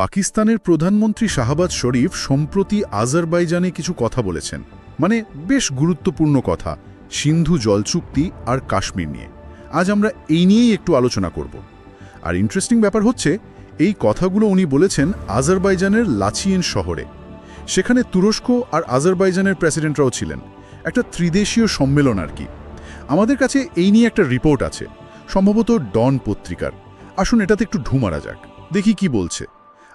পাকিস্তানের প্রধানমন্ত্রী শাহবাজ শরীফ সম্প্রতি আজারবাইজানে কিছু কথা বলেছেন। মানে বেশ গুরুত্বপূর্ণ কথা, সিন্ধু জল চুক্তি আর কাশ্মীর নিয়ে। আজ আমরা এই নিয়েই একটু আলোচনা করব। আর ইন্টারেস্টিং ব্যাপার হচ্ছে, এই কথাগুলো উনি বলেছেন আজারবাইজানের লাচিয়েন শহরে। সেখানে তুরস্ক আর আজারবাইজানের প্রেসিডেন্টরাও ছিলেন। একটা ত্রিদেশীয় সম্মেলন আর কি। আমাদের কাছে এই নিয়ে একটা রিপোর্ট আছে, সম্ভবত ডন পত্রিকার। আসুন এটাতে একটু ঢু মারা যাক। দেখি কি বলছে।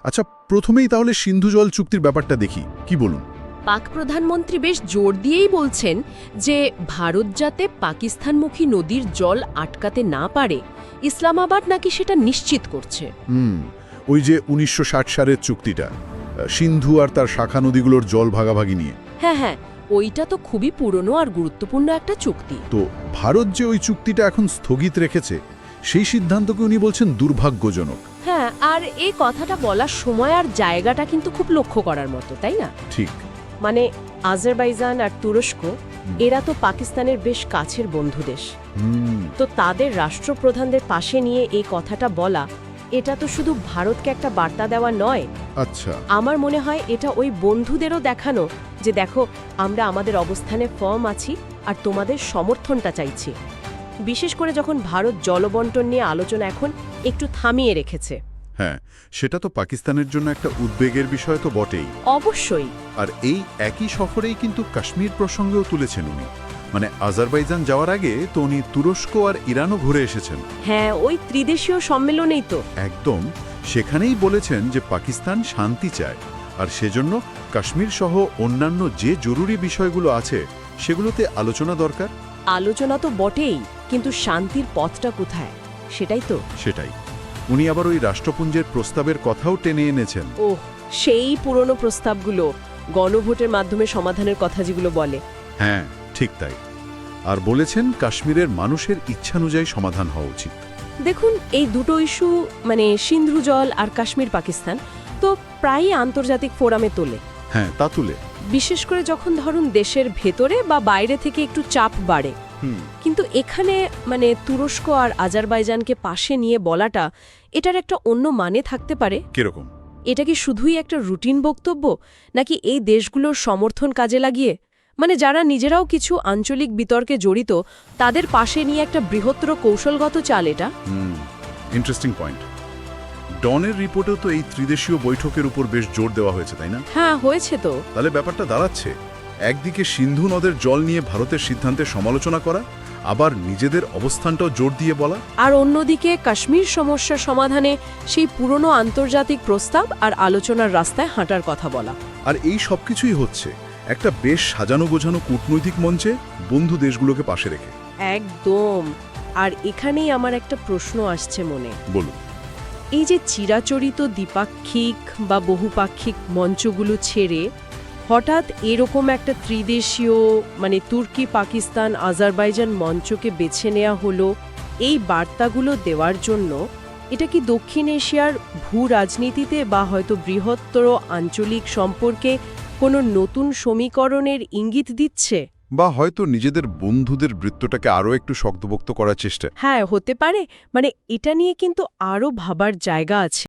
আচ্ছা প্রথমেই তাহলে সিন্ধু জল চুক্তির ব্যাপারটা দেখি। কি বলুন? পাক প্রধানমন্ত্রী বেশ জোর দিয়েই বলছেন যে ভারত যাতে পাকিস্তানমুখী নদীর জল আটকাতে না পারে ইসলামাবাদ নাকি সেটা নিশ্চিত করছে। হুম ওই যে উনিশশো ষাট সালের চুক্তিটা সিন্ধু আর তার শাখা নদীগুলোর জল ভাগাভাগি নিয়ে। হ্যাঁ হ্যাঁ ওইটা তো খুবই পুরনো আর গুরুত্বপূর্ণ একটা চুক্তি। তো ভারত যে ওই চুক্তিটা এখন স্থগিত রেখেছে সেই সিদ্ধান্তকে উনি বলছেন দুর্ভাগ্যজনক। হ্যাঁ আর এই কথাটা বলার সময় আর জায়গাটা কিন্তু খুব লক্ষ্য করার মতো তাই না? ঠিক। মানে আজারবাইজান আর তুরস্ক এরা তো পাকিস্তানের বেশ কাছের বন্ধু দেশ। হুম। তো তাদের রাষ্ট্রপ্রধানদের পাশে নিয়ে এই কথাটা বলা এটা তো শুধু ভারতকে একটা বার্তা দেওয়া নয়। আচ্ছা। আমার মনে হয় এটা ওই বন্ধুদেরও দেখানো যে দেখো আমরা আমাদের অবস্থানে ফর্ম আছি আর তোমাদের সমর্থনটা চাইছি। বিশেষ করে যখন ভারত জলবন্টন নিয়ে আলোচনা এখন একটু থামিয়ে রেখেছে। হ্যাঁ সেটা তো পাকিস্তানের জন্য একটা উদ্বেগের বিষয় তো বটেই। অবশ্যই। আর এই একই সফরেই কিন্তু কাশ্মীর প্রসঙ্গেও তুলেছেন উনি। মানে আজারবাইজান যাওয়ার আগে তো উনি তুরস্ক আর ইরানও ঘুরে এসেছেন। হ্যাঁ ওই ত্রিদেশীয় সম্মেলনেই তো। একদম সেখানেই বলেছেন যে পাকিস্তান শান্তি চায়। আর সেজন্য কাশ্মীর সহ অন্যান্য যে জরুরি বিষয়গুলো আছে সেগুলোতে আলোচনা দরকার। আলোচনা তো বটেই। কিন্তু শান্তির পথটা কোথায়? সেটাই তো। সেটাই। উনি আবার ওই রাষ্ট্রপুঞ্জের প্রস্তাবের কথাও টেনে এনেছেন। ওহ সেই পুরনো প্রস্তাবগুলো গণভোটের মাধ্যমে সমাধানের কথা যেগুলো বলে। হ্যাঁ ঠিক তাই। আর বলেছেন কাশ্মীরের মানুষের ইচ্ছানুযায়ী সমাধান হওয়া উচিত। দেখুন এই দুটো ইস্যু মানে সিন্ধু জল আর কাশ্মীর পাকিস্তান তো প্রায়ই আন্তর্জাতিক ফোরামে তোলে। হ্যাঁ তা তুলে। বিশেষ করে যখন ধরুন দেশের ভেতরে বা বাইরে থেকে একটু চাপ বাড়ে। কিন্তু এখানে মানে তুরস্ক আর আজারবাইজানকে পাশে নিয়ে বলাটা এটার একটা অন্য মানে থাকতে পারে। কীরকম? এটা কি শুধুই একটা রুটিন বক্তব্য নাকি এই দেশগুলোর সমর্থন কাজে লাগিয়ে? মানে যারা নিজেরাও কিছু আঞ্চলিক বিতর্কে জড়িত তাদের পাশে নিয়ে একটা বৃহত্তর কৌশলগত চাল এটা। হুম ইন্টারেস্টিং পয়েন্ট ডনের রিপোর্টেও তো এই ত্রিদেশীয় বৈঠকের উপর বেশ জোর দেওয়া হয়েছে তাই না? হ্যাঁ হয়েছে তো। তাহলে ব্যাপারটা দাঁড়াচ্ছে। একদিকে সিন্ধু নদের জল নিয়ে ভারতের সিদ্ধান্তের সমালোচনা করা আবার নিজেদের অবস্থানটাও জোর দিয়ে বলা। আর অন্যদিকে কাশ্মীর সমস্যা সমাধানে সেই পুরনো আন্তর্জাতিক প্রস্তাব আর আলোচনার রাস্তায় হাঁটার কথা বলা। আর এই সব কিছুই হচ্ছে একটা বেশ সাজানো গোছানো কূটনৈতিক মঞ্চে বন্ধু দেশগুলোকে পাশে রেখে। একদম। আর এখানেই আমার একটা প্রশ্ন আসছে মনে। বলুন। এই যে চিরাচরিত দ্বিপাক্ষিক বা বহুপাক্ষিক মঞ্চগুলো ছেড়ে হঠাৎ এরকম একটা ত্রিদেশীয় মানে তুর্কি পাকিস্তান আজারবাইজান মঞ্চকে বেছে নেওয়া হলো এই বার্তাগুলো দেওয়ার জন্য এটা কি দক্ষিণ এশিয়ার ভূ রাজনীতিতে বা হয়তো বৃহত্তর আঞ্চলিক সম্পর্কে কোনো নতুন সমীকরণের ইঙ্গিত দিচ্ছে? বা হয়তো নিজেদের বন্ধুদের বৃত্তটাকে আরও একটু শক্তপোক্ত করার চেষ্টা। হ্যাঁ হতে পারে। মানে এটা নিয়ে কিন্তু আরও ভাবার জায়গা আছে।